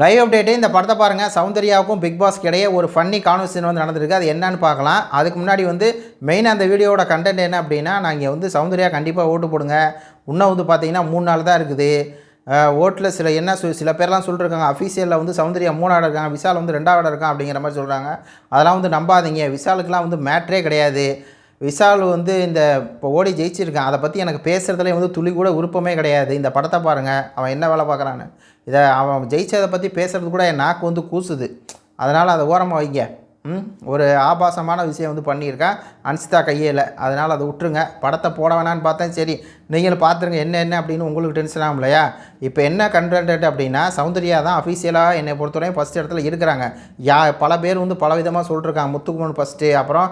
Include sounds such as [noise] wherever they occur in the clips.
Live update இந்த படத்தை பாருங்கள் சௌந்தர்யாவுக்கும் பிக் பாஸ் இடையே ஒரு ஃபன்னி கான்வர்சேஷன் வந்து நடந்திருக்கு. அது என்னன்னு பார்க்கலாம். அதுக்கு முன்னாடி வந்து மெயினாக அந்த வீடியோட கண்டென்ட் என்ன அப்படின்னா நாங்கள் வந்து சௌந்தர்யா கண்டிப்பாக ஓட்டு போடுங்க. இன்னும் வந்து பார்த்தீங்கன்னா மூணு நாள் தான் இருக்குது. ஓட்டில் சில என்ன சொல் சில பேர்லாம் சொல்லிருக்காங்க. அஃபீஷியலில் வந்து சௌந்தர்யா மூணாவது இருக்காங்க விசால் வந்து ரெண்டாவது இருக்கான் அப்படிங்கிற மாதிரி சொல்கிறாங்க அதெல்லாம் வந்து நம்பாதீங்க. விசாலுக்கெலாம் வந்து மேட்ரே கிடையாது. விஷால் வந்து இந்த இப்போ ஓடி ஜெயிச்சிருக்கான். அதை பற்றி எனக்கு பேசுகிறதுலே வந்து துளி கூட விருப்பமே கிடையாது. இந்த படத்தை பாருங்கள் அவன் என்ன வேலை பார்க்குறான்னு. இதை அவன் ஜெயிச்சதை பற்றி பேசுகிறது கூட என் நாக்கு வந்து கூசுது. அதனால் அதை ஓரமாக வைங்க. ஒரு ஆபாசமான விஷயம் வந்து பண்ணியிருக்கேன் அன்சிதா கையில் அதனால் அதை விட்டுருங்க. படத்தை போட வேணான்னு பார்த்தேன். சரி நீங்களும் பார்த்துருங்க என்ன என்ன அப்படின்னு உங்களுக்கு டென்ஷன் ஆகும் இல்லையா? இப்போ என்ன கண்டென்ட் அப்படின்னா சௌந்தர்யா தான் அஃபீஷியலாக என்னை பொறுத்தவரையும் ஃபஸ்ட் இடத்துல இருக்கிறாங்க. யா பல பேர் வந்து பல விதமாக சொல்லிருக்காங்க முத்துக்குமன் ஃபஸ்ட்டு அப்புறம்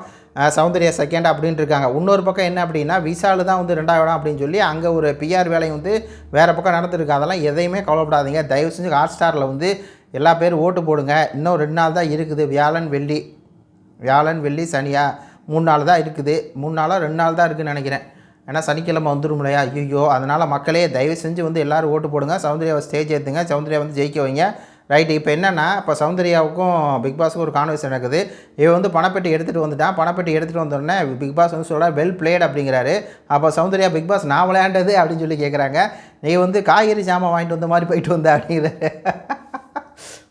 சௌந்தர்யா செகண்ட் அப்படின்ட்டு இருக்காங்க. இன்னொரு பக்கம் என்ன அப்படின்னா விசாலு தான் வந்து ரெண்டாவது இடம் அப்படின்னு சொல்லி அங்கே ஒரு பிஆர் வேலை வந்து வேறு பக்கம் நடந்துருக்கு. அதெல்லாம் எதையுமே கவலைப்படாதீங்க. தயவு செஞ்சு ஹாட் ஸ்டாரில் வந்து எல்லா பேரும் ஓட்டு போடுங்க. இன்னும் ரெண்டு நாள் தான் இருக்குது. வியாழன் வெள்ளி. வியாழன் வெள்ளி சனியா. மூணு நாள் தான் இருக்குது. மூணு நாளாக ரெண்டு நாள் தான் இருக்குதுன்னு நினைக்கிறேன். ஏன்னா சனிக்கிழமை வந்துடும் இல்லையா? ஐயோ அதனால் மக்களே தயவு செஞ்சு வந்து எல்லோரும் ஓட்டு போடுங்க. சௌந்தர்யாவை ஸ்டேஜ் ஏற்றுங்க சௌந்தர்யா வந்து ஜெயிக்க வைங்க. ரைட்டு இப்போ என்னென்னா இப்போ சௌந்தர்யாவுக்கும் பிக் பாஸுக்கும் ஒரு கான்வர்சேஷன் நடக்குது. இவன் வந்து பணப்பெட்டி எடுத்துகிட்டு வந்துட்டான். பணப்பெட்டி எடுத்துகிட்டு வந்தோடனே பிக் பாஸ் வந்து சொல்கிறார் வெல் பிளேட் அப்படிங்கிறாரு. அப்போ சௌந்தர்யா பிக் பாஸ் நான் விளையாண்டது அப்படின்னு சொல்லி கேட்குறாங்க நீ வந்து காய்கறி சாமான் வாங்கிட்டு வந்த மாதிரி போயிட்டு வந்த அப்படிங்கிற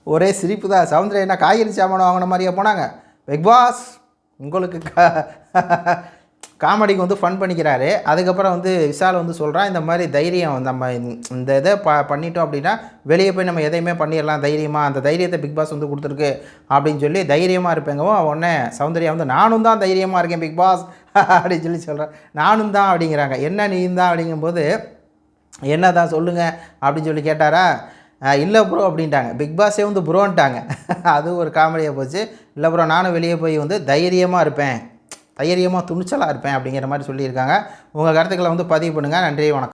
ஒரே சிரிப்பு தான். சௌந்தர்யா என்ன காய்கறி சாமான் வாங்கின மாதிரியே போனாங்க? பிக் பாஸ் உங்களுக்கு கா காமெடிக்கு வந்து ஃபன் பண்ணிக்கிறாரு. அதுக்கப்புறம் வந்து விஷால் வந்து சொல்கிறான் இந்த மாதிரி தைரியம் நம்ம இந்த இதை ப பண்ணிட்டோம் அப்படின்னா வெளியே போய் நம்ம எதையுமே பண்ணிடலாம். தைரியமாக அந்த தைரியத்தை பிக் பாஸ் வந்து கொடுத்துருக்கு அப்படின்னு சொல்லி தைரியமாக இருப்பேங்கவும் உடனே சௌந்தர்யா வந்து நானும் தான் தைரியமாக இருக்கேன் பிக் பாஸ் [laughs] அப்படின்னு சொல்லி சொல்கிறேன் நானும் தான் அப்படிங்கிறாங்க. என்ன நீ தான்? அப்படிங்கும்போது என்ன தான் சொல்லுங்கள் அப்படின்னு சொல்லி கேட்டாரா? இல்லை ப்ரோ அப்படின்ட்டாங்க. பிக் பாஸே வந்து ப்ரோன்ட்டாங்க [laughs] அது ஒரு காமெடியாக போச்சு. இல்லை ப்ரோ நானும் வெளியே போய் வந்து தைரியமாக இருப்பேன். தைரியமாக துணிச்சலாக இருப்பேன் அப்படிங்கிற மாதிரி சொல்லியிருக்காங்க. உங்கள் கருத்துக்களை வந்து பதிவு பண்ணுங்கள் நன்றி வணக்கம்.